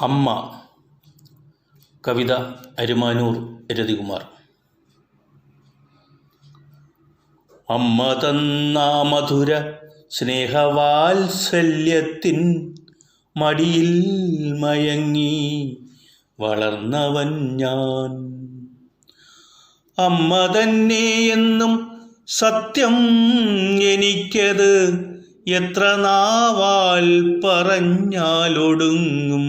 അമ്മ കവിത അരുമാനൂർ രതികുമാർ. അമ്മ തന്ന മധുര സ്നേഹവാത്സല്യത്തിൻ മടിയിൽ മയങ്ങി വളർന്നവൻ ഞാൻ. അമ്മ തന്നെ എന്നും സത്യം എനിക്കത് എത്ര നാവാൽ പറഞ്ഞാലൊടുങ്ങും.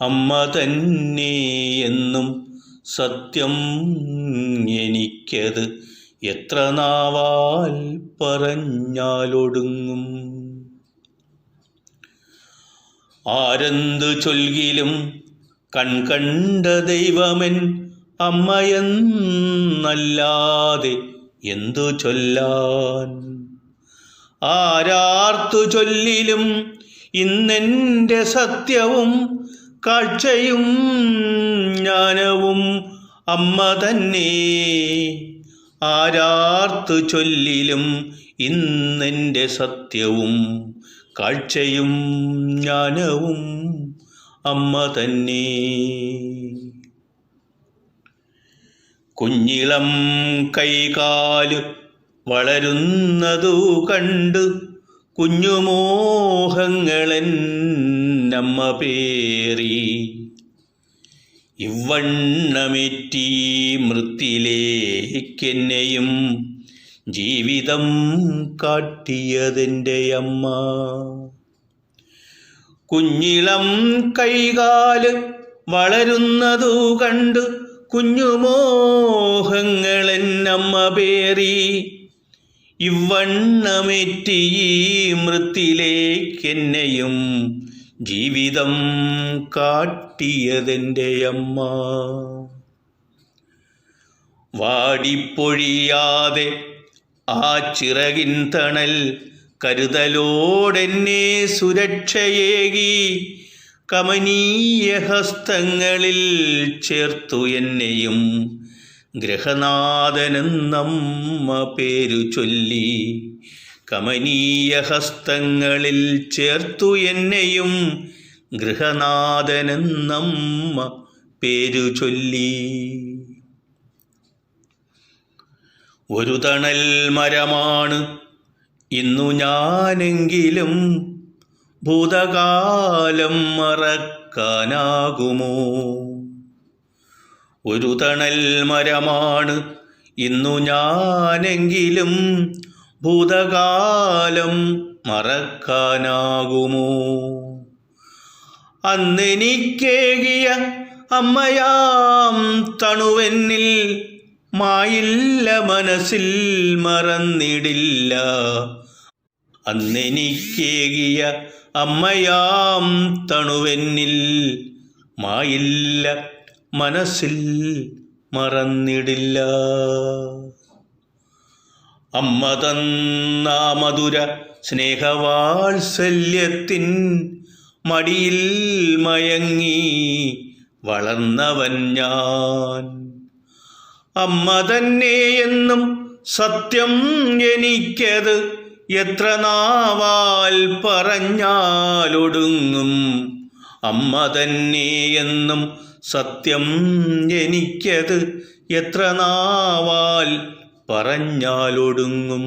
അമ്മ തന്നെ എന്നും സത്യം എനിക്കത് എത്ര നാവാൽ പറഞ്ഞാലൊടുങ്ങും. ആരെന്തു ചൊൽകിലും കൺകണ്ട ദൈവമൻ അമ്മയെന്നല്ലാതെ എന്തു ചൊല്ലാൻ ആരാർത്തു ചൊല്ലിലും ഇന്നെന്റെ സത്യവും കാഴ്ചയും ജ്ഞാനവും അമ്മ തന്നെ. ആരാർത്തു ചൊല്ലിലും ഇന്നെന്റെ സത്യവും കാഴ്ചയും ജ്ഞാനവും അമ്മ തന്നെ. കുഞ്ഞിളം കൈകാൽ വളരുന്നതു കണ്ടു കുഞ്ഞുമോഹങ്ങളൻ നമ്മ പേറി. ഇവണ്ണമേറ്റി മൃത്തിലേക്കെന്നെയും ജീവിതം കാട്ടിയതെന്റെ അമ്മ. കുഞ്ഞിളം കൈകാൽ വളരുന്നതു കണ്ട് കുഞ്ഞുമോഹങ്ങളെന്നമ്മ പേറി. ഇവണ്ണമേറ്റി ഈ മൃത്തിലേക്കെന്നെയും ജീവിതം കാട്ടിയതെന്റെ അമ്മ. വാടിപ്പൊഴിയാതെ ആ ചിറകിൻ തണൽ കരുതലോടെന്നെ സുരക്ഷയേകി കമനീയ ഹസ്തങ്ങളിൽ ചേർത്തു എന്നെയും ഗ്രഹനാഥനെന്നമ്മ പേരു ചൊല്ലി കമനീയ ഹസ്തങ്ങളിൽ ചേർത്തു എന്നെയും ഗൃഹനാഥനെന്നമ്മ പേരു ചൊല്ലി. ഒരു തണൽ മരമാണ് ഇന്നു ഞാനെങ്കിലും ഭൂതകാലം മറക്കാനാകുമോ? ഒരു തണൽ മരമാണ്. ഇന്നു ഞാനെങ്കിലും ഭൂതകാലം മറക്കാനാകുമോ? അന്നെനിക്കേകിയ അമ്മയാം തണുവെന്നിൽ മായില്ല മനസ്സിൽ മറന്നിടില്ല. അന്നെനിക്കേകിയ അമ്മയാം തണുവെന്നിൽ മായില്ല മനസ്സിൽ മറന്നിടില്ല. അമ്മ തന്ന മധുര സ്നേഹവാത്സല്യത്തിൻ മടിയിൽ മയങ്ങി വളർന്നവൻ ഞാൻ. അമ്മ തന്നെ എന്നും സത്യം എനിക്കത് എത്ര നാവാൽ പറഞ്ഞാലൊടുങ്ങും. അമ്മ തന്നെ എന്നും സത്യം എനിക്കത് എത്ര നാവാൽ പറഞ്ഞാലൊടുങ്ങും.